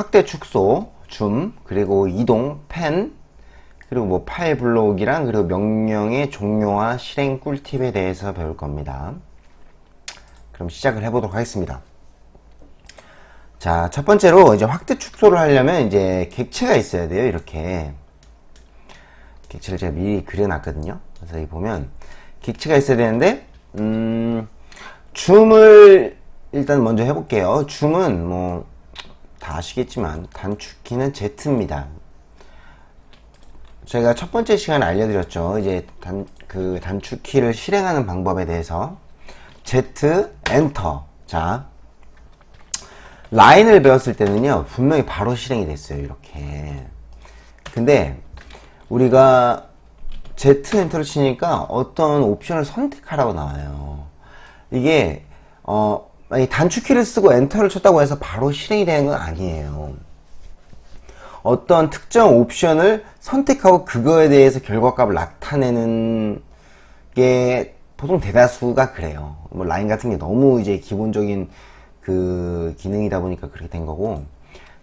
확대 축소, 줌, 그리고 이동, 펜, 그리고 뭐 파일 블록이랑 그리고 명령의 종료와 실행 꿀팁에 대해서 배울 겁니다. 그럼 시작을 해보도록 하겠습니다. 자, 첫 번째로 이제 확대 축소를 하려면 이제 객체가 있어야 돼요. 이렇게. 객체를 제가 미리 그려놨거든요. 그래서 여기 보면 객체가 있어야 되는데, 음, 줌을 일단 먼저 해볼게요. 줌은 뭐, 다 아시겠지만, 단축키는 Z입니다. 제가 첫 번째 시간에 알려드렸죠. 이제 단, 그 단축키를 실행하는 방법에 대해서. Z, 엔터. 자, 라인을 배웠을 때는요, 분명히 바로 실행이 됐어요, 이렇게. 근데, 우리가 Z 엔터를 치니까 어떤 옵션을 선택하라고 나와요. 이게, 어, 만약 단축키를 쓰고 엔터를 쳤다고 해서 바로 실행이 되는 건 아니에요. 어떤 특정 옵션을 선택하고 그거에 대해서 결과값을 나타내는 게 보통 대다수가 그래요. 뭐 라인 같은 게 너무 이제 기본적인 그 기능이다 보니까 그렇게 된 거고.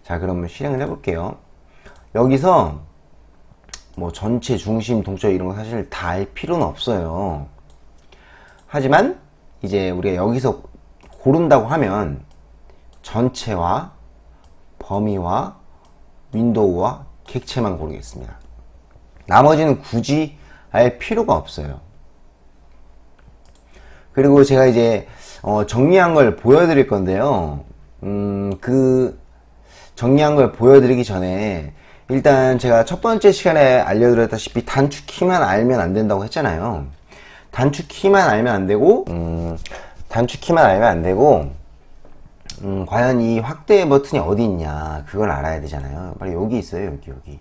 자, 그러면 실행을 해볼게요. 여기서 뭐 전체 중심 동적 이런 거 사실 다 알 필요는 없어요. 하지만 이제 우리가 여기서 고른다고 하면 전체와 범위와 윈도우와 객체만 고르겠습니다. 나머지는 굳이 알 필요가 없어요. 그리고 제가 이제 어, 정리한 걸 보여드릴 건데요. 음, 그 정리한 걸 보여드리기 전에 일단 제가 첫 번째 시간에 알려드렸다시피 단축키만 알면 안 된다고 했잖아요. 단축키만 알면 안 되고, 음, 단축키만 알면 안 되고, 음, 과연 이 확대 버튼이 어디 있냐, 그걸 알아야 되잖아요. 바로 여기 있어요, 여기, 여기.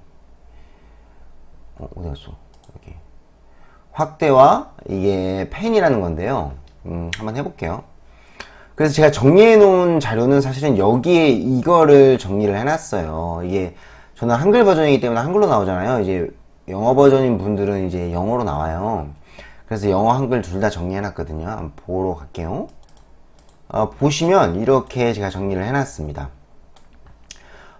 어, 어디 갔어? 여기. 확대와 이게 펜이라는 건데요. 음, 한번 해볼게요. 그래서 제가 정리해 놓은 자료는 사실은 여기에 이거를 정리를 해놨어요. 이게 저는 한글 버전이기 때문에 한글로 나오잖아요. 이제 영어 버전인 분들은 이제 영어로 나와요. 그래서 영어 한글 둘 다 정리해 놨거든요. 한번 보러 갈게요. 어, 보시면 이렇게 제가 정리를 해놨습니다.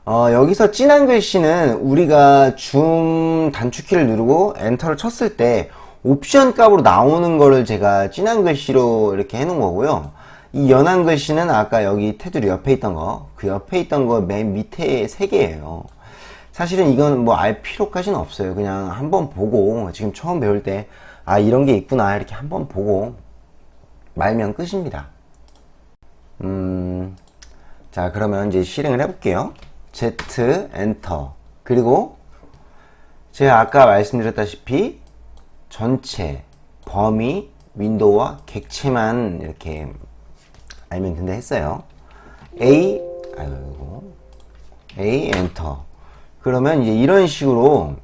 어, 여기서 진한 글씨는 우리가 줌 단축키를 누르고 엔터를 쳤을 때 옵션 값으로 나오는 거를 제가 진한 글씨로 이렇게 해놓은 거고요. 이 연한 글씨는 아까 여기 테두리 옆에 있던 거, 그 옆에 있던 거 맨 밑에 세 개예요. 사실은 이건 뭐 알 필요까지는 없어요. 그냥 한번 보고 지금 처음 배울 때 아 이런 게 있구나 이렇게 한번 보고 말면 끝입니다. 음, 자 그러면 이제 실행을 해볼게요. Z 엔터 그리고 제가 아까 말씀드렸다시피 전체 범위 윈도우와 객체만 이렇게 알면 된다 했어요. A 아이고 A 엔터 그러면 이제 이런 식으로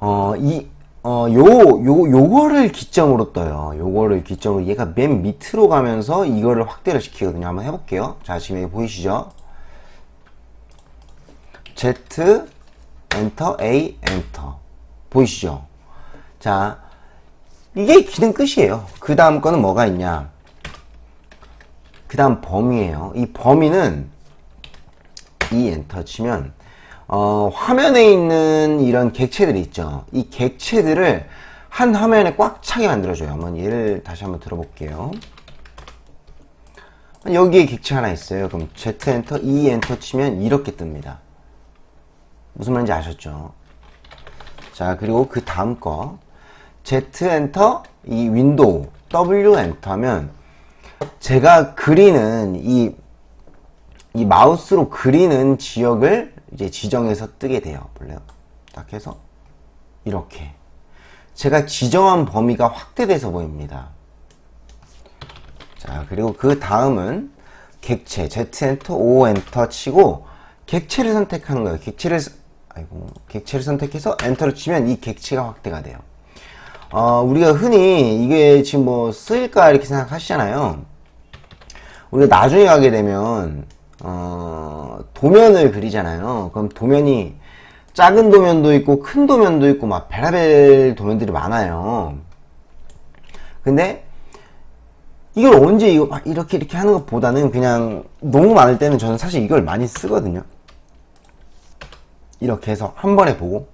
어 이 어, 요, 요, 요거를 기점으로 떠요. 요거를 기점으로 얘가 맨 밑으로 가면서 이거를 확대를 시키거든요. 한번 해볼게요. 자, 지금 여기 보이시죠? Z, 엔터, A, 엔터. 보이시죠? 자, 이게 기능 끝이에요. 그 다음 거는 뭐가 있냐? 그 다음 범위예요. 이 범위는 이 엔터 치면 어, 화면에 있는 이런 객체들이 있죠. 이 객체들을 한 화면에 꽉 차게 만들어줘요. 한번 예를 다시 한번 들어볼게요. 여기에 객체 하나 있어요. 그럼 Z 엔터, E 엔터 치면 이렇게 뜹니다. 무슨 말인지 아셨죠? 자, 그리고 그 다음 거. Z 엔터, 이 윈도우, W 엔터 하면 제가 그리는 이, 이 마우스로 그리는 지역을 이제 지정해서 뜨게 돼요. 볼래요? 딱 해서 이렇게 제가 지정한 범위가 확대돼서 보입니다. 자 그리고 그 다음은 객체 Z 엔터 O 엔터 치고 객체를 선택하는 거예요. 객체를 아이고 객체를 선택해서 엔터를 치면 이 객체가 확대가 돼요. 어, 우리가 흔히 이게 지금 뭐 쓰일까 이렇게 생각하시잖아요. 우리가 나중에 가게 되면 어, 도면을 그리잖아요. 그럼 도면이 작은 도면도 있고 큰 도면도 있고 막 베라벨 도면들이 많아요. 근데 이걸 언제 이거 막 이렇게 이렇게 하는 것보다는 그냥 너무 많을 때는 저는 사실 이걸 많이 쓰거든요. 이렇게 해서 한 번에 보고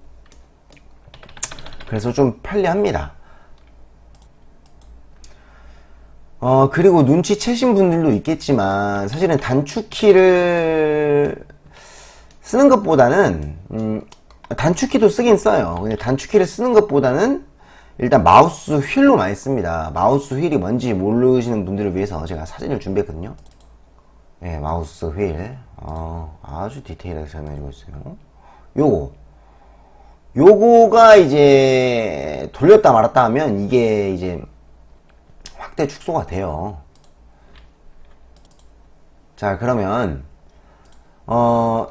그래서 좀 편리합니다. 어, 그리고 눈치채신 분들도 있겠지만, 사실은 단축키를 쓰는 것보다는, 음, 단축키도 쓰긴 써요. 근데 단축키를 쓰는 것보다는, 일단 마우스 휠로 많이 씁니다. 마우스 휠이 뭔지 모르시는 분들을 위해서 제가 사진을 준비했거든요. 네, 마우스 휠. 어, 아주 디테일하게 설명해주고 있어요. 요거. 요거가 이제 돌렸다 말았다 하면 이게 이제 확대 축소가 돼요. 자, 그러면, 어,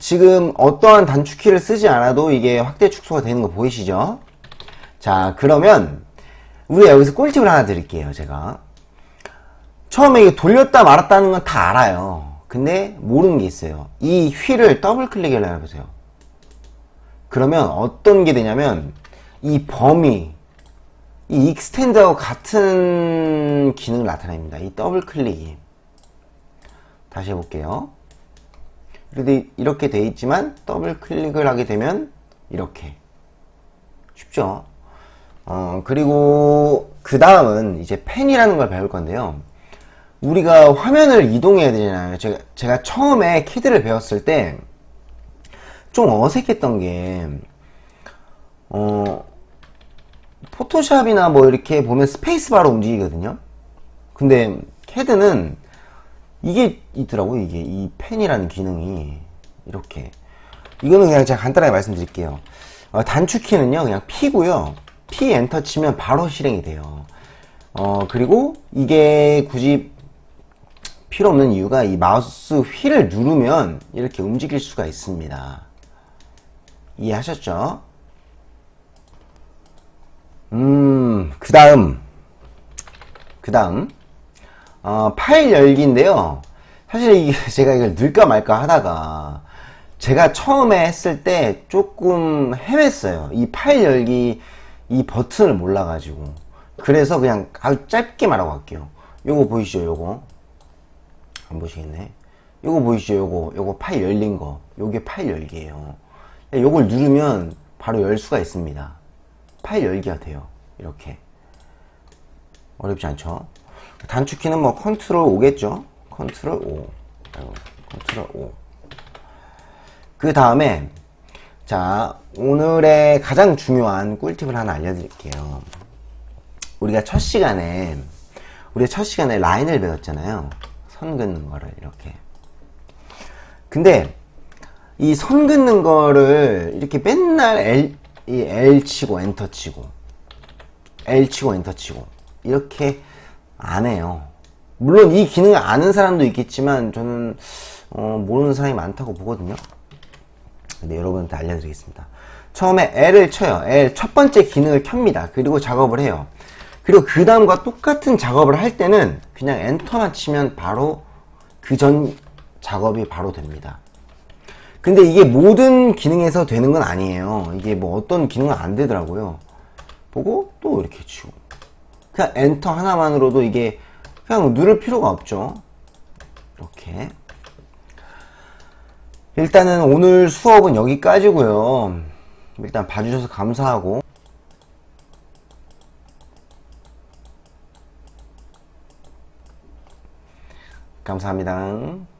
지금 어떠한 단축키를 쓰지 않아도 이게 확대 축소가 되는 거 보이시죠? 자, 그러면, 우리가 여기서 꿀팁을 하나 드릴게요, 제가. 처음에 이게 돌렸다 말았다는 건 다 알아요. 근데 모르는 게 있어요. 이 휠을 더블 클릭을 해보세요. 그러면 어떤 게 되냐면, 이 범위, 이 익스텐드하고 같은 기능을 나타냅니다. 이 더블 클릭이. 다시 해볼게요. 이렇게, 이렇게 돼 있지만 더블 클릭을 하게 되면 이렇게. 쉽죠? 어, 그리고 그 다음은 이제 펜이라는 걸 배울 건데요. 우리가 화면을 이동해야 되잖아요. 제가, 제가 처음에 키드를 배웠을 때 좀 어색했던 게, 어, 포토샵이나 뭐 이렇게 보면 스페이스바로 움직이거든요. 근데 캐드는 이게 있더라고요. 이게 이 펜이라는 기능이 이렇게. 이거는 그냥 제가 간단하게 말씀드릴게요. 어, 단축키는요, 그냥 P고요. P 엔터 치면 바로 실행이 돼요. 어, 그리고 이게 굳이 필요 없는 이유가 이 마우스 휠을 누르면 이렇게 움직일 수가 있습니다. 이해하셨죠? 음, 그 다음. 그 다음. 어, 파일 열기인데요. 사실 이게 제가 이걸 넣을까 말까 하다가 제가 처음에 했을 때 조금 헤맸어요. 이 파일 열기 이 버튼을 몰라가지고. 그래서 그냥 아주 짧게 말하고 갈게요. 요거 보이시죠? 요거. 안 보시겠네. 요거 보이시죠? 요거. 요거 파일 열린 거. 요게 파일 열기예요. 요걸 누르면 바로 열 수가 있습니다. 파일 열기가 돼요. 이렇게. 어렵지 않죠? 단축키는 뭐 컨트롤 5겠죠? 컨트롤 5. 아이고, 컨트롤 5. 그 다음에, 자, 오늘의 가장 중요한 꿀팁을 하나 알려드릴게요. 우리가 첫 시간에, 우리가 첫 시간에 라인을 배웠잖아요. 선 긋는 거를, 이렇게. 근데, 이 선 긋는 거를 이렇게 맨날 이 L 치고 엔터 치고 L 치고 엔터 치고 이렇게 안 해요. 물론 이 기능을 아는 사람도 있겠지만 저는 어, 모르는 사람이 많다고 보거든요. 근데 여러분한테 알려드리겠습니다. 처음에 L을 쳐요. L 첫 번째 기능을 켭니다. 그리고 작업을 해요. 그리고 그 다음과 똑같은 작업을 할 때는 그냥 엔터만 치면 바로 그 전 작업이 바로 됩니다. 근데 이게 모든 기능에서 되는 건 아니에요. 이게 뭐 어떤 기능은 안 되더라고요. 보고 또 이렇게 치고. 그냥 엔터 하나만으로도 이게 그냥 누를 필요가 없죠. 이렇게. 일단은 오늘 수업은 여기까지고요. 일단 봐주셔서 감사하고 감사합니다.